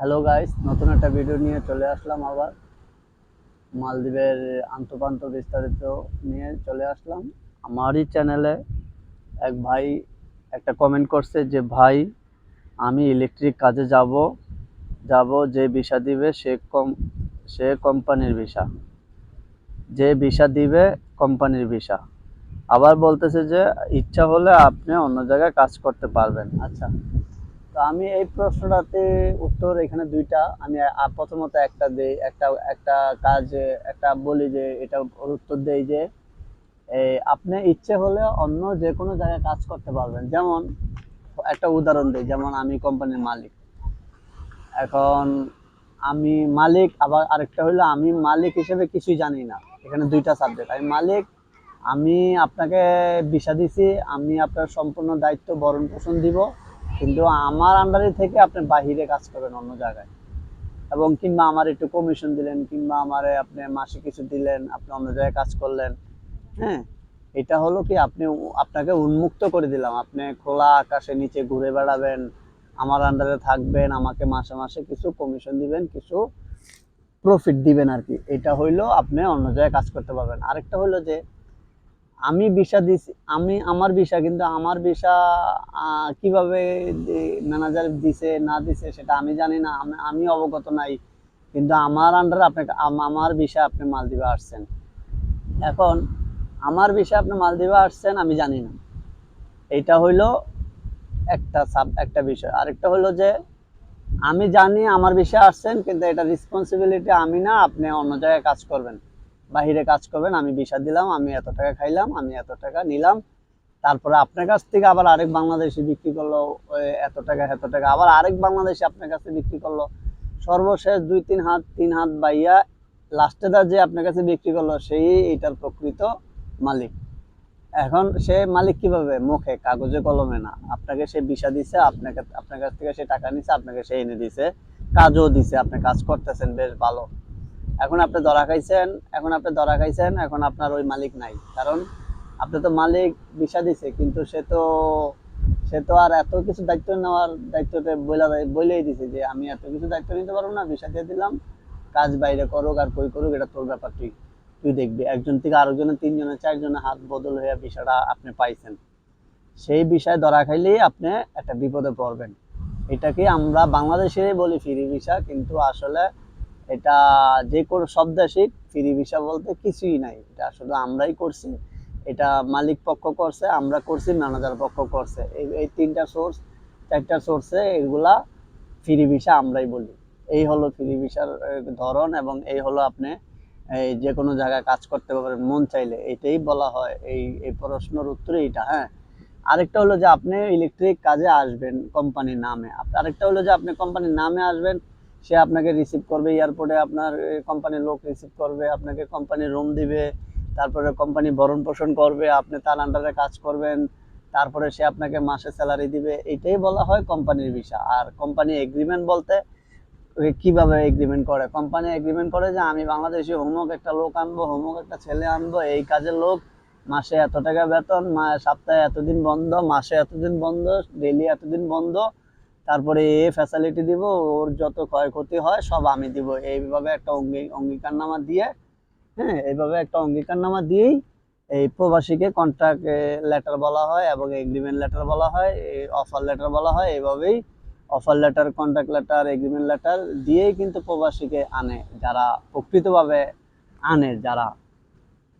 Hello guys নতুন একটা video নিয়ে চলে আসলাম আবার। মালদ্বীপের আন্তপান্ত বিস্তারিত নিয়ে চলে আসলাম। আমারই চ্যানেলে এক ভাই একটা কমেন্ট করছে যে, ভাই, আমি ইলেকট্রিক কাজে যাব। যাব যে ভিসা দিবে, সে কম, সে কোম্পানির ভিসা। যে ভিসা দিবে কোম্পানির ভিসা। আবার বলতেছে যে, ইচ্ছা হলে আপনি অন্য জায়গায় কাজ করতে পারবেন। আচ্ছা। আমি এই প্রশ্নটাতে উত্তর এখানে দুইটা। আমি প্রথমত একটা দেই, একটা একটা কাজ, একটা বলি যে, এটা উত্তর দেই যে আপনি ইচ্ছে হলে অন্য যে কোনো জায়গায় কাজ করতে পারবেন। যেমন, একটা উদাহরণ দিই, যেমন আমি কোম্পানির মালিক। এখন আমি মালিক, আবার আরেকটা হলো আমি মালিক হিসেবে কিছুই জানি না। এখানে দুইটা সাবজেক্ট আমি মালিক, আমি আপনাকে ভিসা দিছি, আমি আপনার সম্পূর্ণ দায়িত্ব বরণ পোষণ দিব কিন্তু আমার আন্ডারে থেকে আপনি বাহিরে কাজ করবেন অন্য জায়গায়। এবং কিংবা আমার একটু কমিশন দিলেন, কিংবা আমারে আপনি মাসে কিছু দিলেন, আপনি অন্য জায়গায় কাজ করলেন হ্যাঁ? এটা হলো কি আপনি আপনাকে উন্মুক্ত করে দিলাম। আপনি খোলা আকাশের নিচে ঘুরে বেড়াবেন, আমার আন্ডারে থাকবেন, আমাকে মাসে মাসে কিছু কমিশন দিবেন, কিছু প্রফিট দিবেন আর কি। এটা হইল আপনি অন্য জায়গায় কাজ করতে পারবেন। আরেকটা হইল যে আমি ভিসা দিছি, আমি আমার ভিসা, কিন্তু আমার ভিসা কীভাবে ম্যানেজার দিছে, না দিছে, সেটা আমি জানি না, আমি অবগত নাই। কিন্তু আমার আন্ডারে আপনি আমার ভিসা আপনি মালদ্বীপে আসছেন। এখন, আমার ভিসা আপনি মালদ্বীপে আসছেন, আমি জানি না। এইটা হইল একটা সাব, একটা বিষয়। আরেকটা হলো যে, আমি জানি আমার বিষয়ে আসছেন, কিন্তু এটা রেসপন্সিবিলিটি আমি না, আপনি অন্য জায়গায় কাজ করবেন। বাহিরে কাজ করবেন, আমি ভিসা দিলাম, আমি এত টাকা খাইলাম, আমি এত টাকা নিলাম। তারপরে আপনার কাছ থেকে আবার আরেক বাংলাদেশি বিক্রি করল এত টাকা এত টাকা। আবার আরেক বাংলাদেশি আপনার কাছে বিক্রি করল। সর্বশেষ দুই, তিন হাত তিন হাত বাইয়া লাস্টে দা যে আপনার কাছে বিক্রি করল, সেই এটার প্রকৃত মালিক। এখন সে মালিক কীভাবে? মুখে, কাগজে, কলমে না। আপনাকে সে বিষা দিছে, আপনাকে, আপনার কাছ থেকে সে টাকা নিছে, আপনাকে সে এনে দিছে। কাজও দিছে, আপনি কাজ করতেছেন, বেশ ভালো। এখন আপনি ধরা খাইছেন, এখন আপনি ধরা খাইছেন, এখন আপনার ওই মালিক নাই। কারণ আপনি তো মালিক ভিসা দিছে, কিন্তু সে তো সে তো আর এত কিছু দায়িত্ব নেওয়ার দায়িত্বতে বলে বলেই দিছে যে আমি এত কিছু দায়িত্ব নিতে পারব না ভিসা দিয়ে দিলাম, কাজ বাইরে করুক আর কই করুক, এটা তোর ব্যাপার, তুই তুই দেখবি। একজন থেকে আরেকজনের, তিনজনের, চারজনের হাত বদল হয়ে বিষয়টা আপনি পাইছেন। সেই বিষয়ে ধরা খাইলেই আপনি একটা বিপদে পড়বেন। এটাকে আমরা বাংলাদেশেরই বলি ফ্রি ভিসা কিন্তু আসলে এটা যে কোনো সব দেশেই ফ্রি ভিসা বলতে কিছুই নাই। এটা শুধু আমরাই করছি। এটা মালিক পক্ষ করছে, আমরা করছি, ম্যানেজার পক্ষ করছে। এই তিনটা সোর্স চারটা সোর্সে এগুলা ফ্রি ভিসা আমরাই বলি। এই হলো ফ্রি ভিসার ধরন এবং এই হলো আপনি এই যে কোনো জায়গায় কাজ করতে পারবেন, মন চাইলে। এটাই বলা হয়। এই এই প্রশ্নের উত্তরে এইটা হ্যাঁ? আরেকটা হলো যে আপনি ইলেকট্রিক কাজে আসবেন কোম্পানির নামে। আরেকটা হলো যে আপনি কোম্পানির নামে আসবেন সে আপনাকে রিসিভ করবে, এয়ারপোর্টে আপনার কোম্পানির লোক রিসিভ করবে, আপনাকে কোম্পানির রুম দিবে, তারপরে কোম্পানি ভরণ পোষণ করবে, আপনি তার আন্ডারে কাজ করবেন, তারপরে সে আপনাকে মাসে স্যালারি দিবে, এটাই বলা হয় কোম্পানির ভিসা আর কোম্পানি এগ্রিমেন্ট বলতে কীভাবে এগ্রিমেন্ট করে? কোম্পানি এগ্রিমেন্ট করে যে আমি বাংলাদেশি, হোমক একটা লোক আনব, হোমক একটা ছেলে আনব, এই কাজের লোক মাসে এত টাকা বেতন সপ্তাহে এতদিন বন্ধ, মাসে এতদিন বন্ধ ডেলি এতদিন বন্ধ তারপরে এ ফ্যাসিলিটি দিব, ওর যত ক্ষয়ক্ষতি হয় সব আমি দিব। এইভাবে একটা অঙ্গী অঙ্গীকারনামা দিয়ে হ্যাঁ এইভাবে একটা অঙ্গীকারনামা দিয়েই এই প্রবাসীকে কন্ট্রাক্ট লেটার বলা হয় এবং এগ্রিমেন্ট লেটার বলা হয় অফার লেটার বলা হয়, এইভাবেই offer letter contract letter agreement letter দিয়েই কিন্তু প্রবাসীকে আনে, যারা প্রকৃতভাবে আনে, যারা।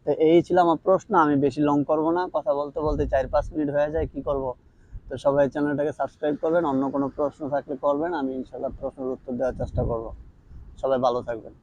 তো এই ছিল আমার প্রশ্ন, আমি বেশি লং করব না, কথা বলতে বলতে চার পাঁচ মিনিট হয়ে যায়, কি করব? তো সবাই চ্যানেলটাকে সাবস্ক্রাইব করবেন, অন্য কোনো প্রশ্ন থাকলে করবেন, আমি ইনশাল্লাহ প্রশ্নের উত্তর দেওয়ার চেষ্টা করব। সবাই ভালো থাকবেন।